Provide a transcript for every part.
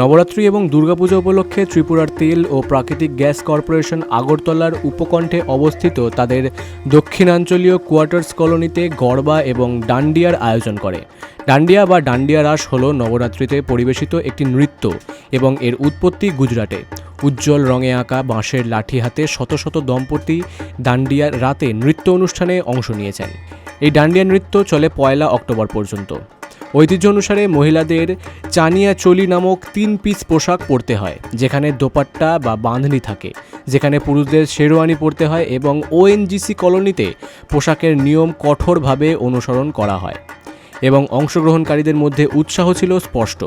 নবরাত্রি এবং দুর্গাপূজা উপলক্ষে ত্রিপুরার তেল ও প্রাকৃতিক গ্যাস কর্পোরেশন আগরতলার উপকণ্ঠে অবস্থিত তাদের দক্ষিণাঞ্চলীয় কোয়ার্টার্স কলোনিতে গরবা এবং ডান্ডিয়ার আয়োজন করে। ডান্ডিয়া বা ডান্ডিয়া রাস হল নবরাত্রিতে পরিবেশিত একটি নৃত্য এবং এর উৎপত্তি গুজরাটে। উজ্জ্বল রঙে আঁকা বাঁশের লাঠি হাতে শত শত দম্পতি ডান্ডিয়ার রাতে নৃত্য অনুষ্ঠানে অংশ নিয়েছেন। এই ডান্ডিয়া নৃত্য চলে পয়লা অক্টোবর পর্যন্ত। ঐতিহ্য অনুসারে মহিলাদের চানিয়া চলি নামক তিন পিস পোশাক পরতে হয়, যেখানে দোপাট্টা বা বাঁধনি থাকে, যেখানে পুরুষদের শেরওয়ানি পরতে হয় এবং ওএনজিসি কলোনিতে পোশাকের নিয়ম কঠোরভাবে অনুসরণ করা হয়। এবং অংশগ্রহণকারীদের মধ্যে উৎসাহ ছিল স্পষ্ট।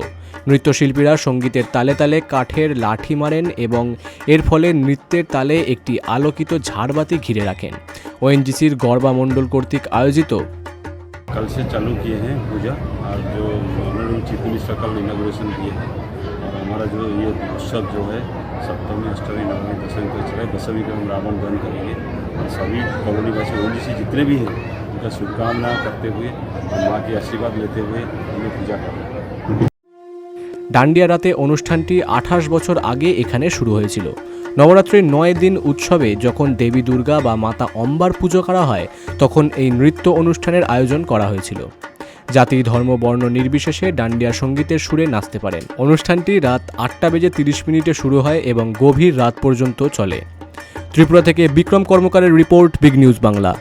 নৃত্যশিল্পীরা সঙ্গীতের তালে তালে কাঠের লাঠি মারেন এবং এর ফলে নৃত্যের তালে একটি আলোকিত ঝাড়বাতি ঘিরে রাখেন। ওএনজিসির গর্বা মণ্ডল কর্তৃক আয়োজিত कल से चालू किए हैं पूजा और जो ऑनरेबल चीफ मिनिस्टर कल इनाग्रेशन किए हैं और हमारा जो ये उत्सव जो है सप्तमी अष्टमी नवमी दशमी तक चले दशमी को हम रावण दहन करेंगे और सभी कॉलोनी वासी ओबीसी जितने भी हैं उनका शुभकामना करते हुए और माँ की आशीर्वाद लेते हुए हमें पूजा कर रहे हैं ডান্ডিয়া রাতে অনুষ্ঠানটি আঠাশ বছর আগে এখানে শুরু হয়েছিল নবরাত্রির নয় দিন উৎসবে যখন দেবী দুর্গা বা মাতা অম্বার পুজো করা হয়, তখন এই নৃত্য অনুষ্ঠানের আয়োজন করা হয়েছিল। জাতি, ধর্ম, বর্ণ নির্বিশেষে ডান্ডিয়া সঙ্গীতের সুরে নাচতে পারেন। অনুষ্ঠানটি রাত আটটা বেজে তিরিশ মিনিটে শুরু হয় এবং গভীর রাত পর্যন্ত চলে। ত্রিপুরা থেকে বিক্রম কর্মকারের রিপোর্ট, বিগ নিউজ বাংলা।